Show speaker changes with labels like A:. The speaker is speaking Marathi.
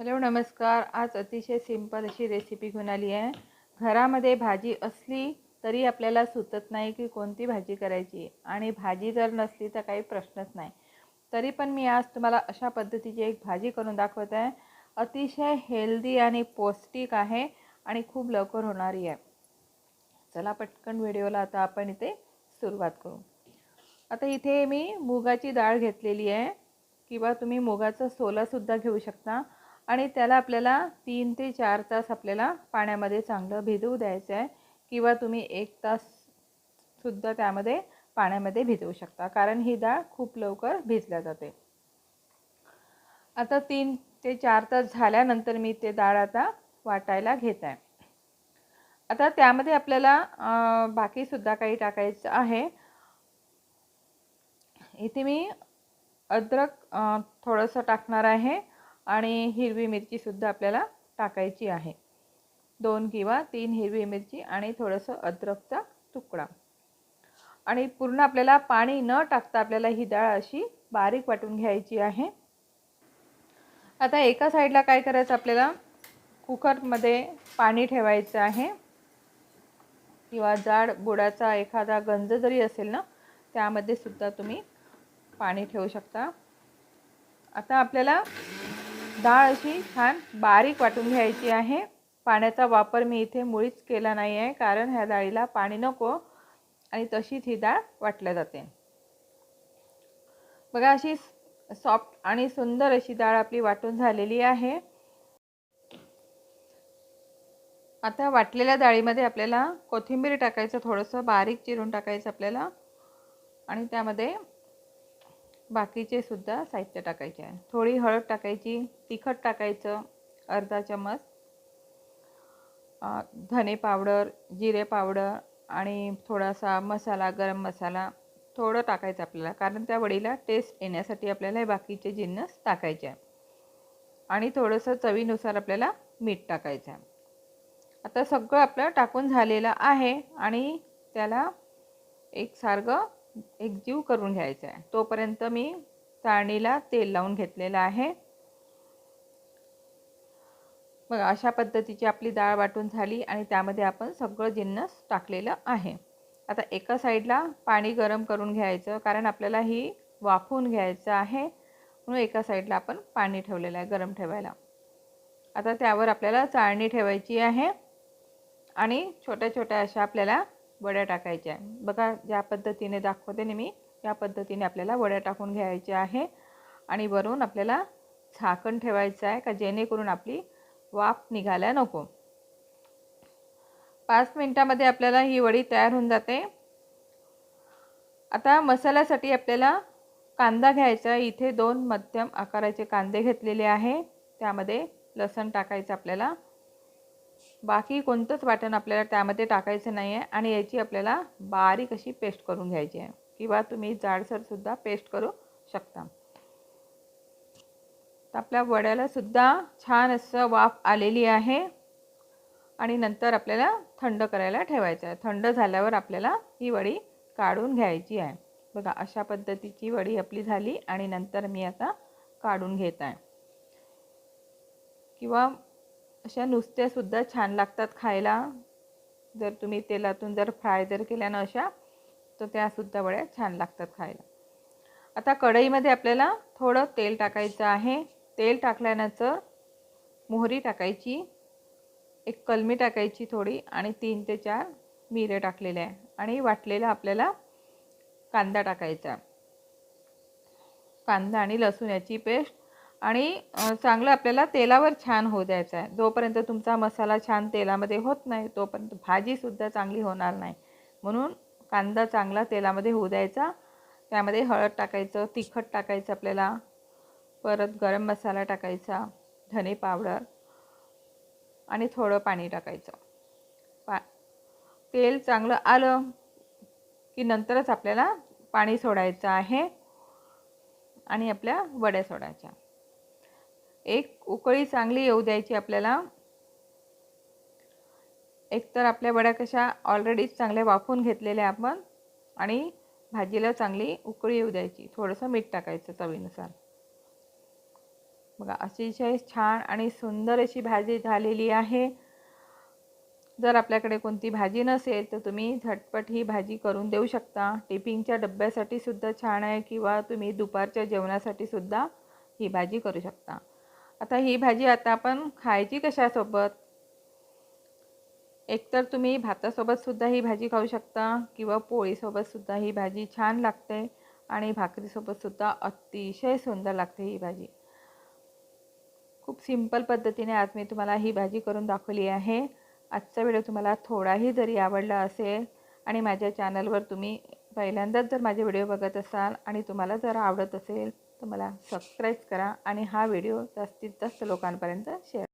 A: हॅलो नमस्कार. आज अतिशय सिंपल अशी रेसिपी घेऊन आली आहे. घरामध्ये भाजी असली तरी आपल्याला सुचत नाही की कोणती भाजी करायची. आणि भाजी जर नसली तर काही प्रश्नच नाही. तरी पण मी आज तुम्हाला अशा पद्धतीची एक भाजी करून दाखवत आहे. अतिशय हेल्दी आणि पौष्टिक आहे आणि खूप लवकर होणारी आहे. चला पटकन व्हिडिओला आता आपण इथे सुरुवात करू. आता इथे मी मुगाची डाळ घेतलेली आहे. किंवा तुम्ही मुगाचं सोलासुद्धा घेऊ शकता. आणि त्याला आपल्याला तीन ते चार तास आपल्याला पाण्यामध्ये चांगलं भिजवू द्यायचं आहे. किंवा तुम्ही एक ताससुद्धा त्यामध्ये पाण्यामध्ये भिजवू शकता. कारण ही डाळ खूप लवकर भिजल्या जाते. आता तीन ते चार तास झाल्यानंतर मी ते डाळ आता वाटायला घेत आहे. आता त्यामध्ये आपल्याला बाकीसुद्धा काही टाकायचं आहे. इथे मी अद्रक थोडंसं टाकणार आहे. आणि हिरवी मिरचीसुद्धा आपल्याला टाकायची आहे. दोन किंवा तीन हिरवी मिरची आणि थोडंसं अद्रकचा तुकडा. आणि पूर्ण आपल्याला पाणी न टाकता आपल्याला ही डाळ अशी बारीक वाटून घ्यायची आहे. आता एका साईडला काय करायचं आपल्याला? कुकरमध्ये पाणी ठेवायचं आहे. किंवा जाड बुडाचा एखादा गंज जरी असेल ना त्यामध्ये सुद्धा तुम्ही पाणी ठेवू शकता. आता आपल्याला डाळ अशी छान बारीक वाटून घ्यायची आहे. पाण्याचा वापर मी इथे मुळीच केला नाही आहे कारण ह्या डाळीला पाणी नको आणि तशीच ही डाळ वाटल्या जाते. बघा अशी सॉफ्ट आणि सुंदर अशी डाळ आपली वाटून झालेली आहे. आता वाटलेल्या डाळीमध्ये आपल्याला कोथिंबीर टाकायचं थोडंसं बारीक चिरून टाकायचं आपल्याला. आणि त्यामध्ये बाकीचे सुद्धा साहित्य टाकायचे आहे. थोडी हळद टाकायची तिखट टाकायचं अर्धा चमच धने पावडर जिरे पावडर आणि थोडासा मसाला गरम मसाला थोडं टाकायचं आपल्याला. कारण त्या वडीला टेस्ट येण्यासाठी आपल्याला हे बाकीचे जिन्नस टाकायचे आहे. आणि थोडंसं चवीनुसार आपल्याला मीठ टाकायचं आहे. आता सगळं आपलं टाकून झालेलं आहे आणि त्याला एक सारखं एकजीव करून घ्यायचा आहे. तोपर्यंत मी चाळणीला तेल लावून घेतलेलं आहे. मग अशा पद्धतीची आपली डाळ वाटून झाली आणि त्यामध्ये आपण सगळं जिन्नस टाकलेलं आहे. आता एका साईडला पाणी गरम करून घ्यायचं कारण आपल्याला ही वाफवून घ्यायचं आहे. म्हणून एका साईडला आपण पाणी ठेवलेलं आहे गरम ठेवायला. आता त्यावर आपल्याला चाळणी ठेवायची आहे. आणि छोट्या छोट्या अशा आपल्याला वड्या टाकायच्या बघा ज्या पद्धतीने दाखवते ना मी त्या पद्धतीने आपल्याला वड्या टाकून घ्यायच्या आहे. आणि वरून आपल्याला झाकण ठेवायचं आहे का जेणेकरून आपली वाफ निघायला नको. पाच मिनटामध्ये आपल्याला ही वडी तयार होऊन जाते. आता मसाल्यासाठी आपल्याला कांदा घ्यायचा इथे दोन मध्यम आकाराचे कांदे घेतलेले आहे. त्यामध्ये लसण टाकायचं आपल्याला. बाकी कोणतंच वाटण आपल्याला त्यामध्ये टाकायचं नाही आहे आणि याची आपल्याला बारीक अशी पेस्ट करून घ्यायची आहे. किंवा तुम्ही जाडसरसुद्धा पेस्ट करू शकता. तर आपल्या वड्याला सुद्धा छान असं वाफ आलेली आहे. आणि नंतर आपल्याला थंड करायला ठेवायचं आहे. थंड झाल्यावर आपल्याला ही वडी काढून घ्यायची आहे. बघा अशा पद्धतीची वडी आपली झाली आणि नंतर मी आता काढून घेत आहे. किंवा अशा नुसत्यासुद्धा छान लागतात खायला. जर तुम्ही तेलातून जर फ्राय जर केल्यानं अशा तर त्यासुद्धा वड्या छान लागतात खायला. आता कढईमध्ये आपल्याला थोडं तेल टाकायचं आहे. तेल टाकल्यानंतर मोहरी टाकायची एक कलमी टाकायची थोडी आणि तीन ते चार मिरे टाकलेले आहे. आणि वाटलेला आपल्याला कांदा टाकायचा. कांदा आणि लसूण याची पेस्ट आणि चांगलं आपल्याला तेलावर छान होऊ द्यायचं आहे. जोपर्यंत तुमचा मसाला छान तेलामध्ये होत नाही तोपर्यंत भाजीसुद्धा चांगली होणार नाही. म्हणून कांदा चांगला तेलामध्ये होऊ द्यायचा. त्यामध्ये हळद टाकायचं तिखट टाकायचं आपल्याला. परत गरम मसाला टाकायचा धने पावडर आणि थोडं पाणी टाकायचं. पा तेल चांगलं आलं की नंतरच आपल्याला पाणी सोडायचं आहे आणि आपल्या वड्या सोडायच्या. एक उकळी चांगली येऊ द्यायची आपल्याला. एकतर आपल्या वड्या कशा ऑलरेडीच चांगल्या वाफून घेतलेल्या आपण आणि भाजीला चांगली उकळी येऊ द्यायची. थोडंसं मीठ टाकायचं चवीनुसार. बघा अतिशय छान आणि सुंदर अशी भाजी झालेली आहे. जर आपल्याकडे कोणती भाजी नसेल तर तुम्ही झटपट ही भाजी करून देऊ शकता. टिफिनच्या डब्यासाठी सुद्धा छान आहे किंवा तुम्ही दुपारच्या जेवणासाठी सुद्धा ही भाजी करू शकता. आता ही भाजी आता आपण खायची कशासोबत? एकतर तुम्ही भातासोबतसुद्धा ही भाजी खाऊ शकता किंवा पोळीसोबतसुद्धा ही भाजी छान लागते आणि भाकरीसोबतसुद्धा अतिशय सुंदर लागते ही भाजी. खूप सिंपल पद्धतीने आज मी तुम्हाला ही भाजी करून दाखवली आहे. आजचा व्हिडिओ तुम्हाला थोडाही जरी आवडला असेल आणि माझ्या चॅनलवर तुम्ही पहिल्यांदाच जर माझे व्हिडिओ बघत असाल आणि तुम्हाला जर आवडत असेल तर मला सबस्क्राईब करा आणि हा व्हिडिओ जास्तीत जास्त लोकांपर्यंत शेअर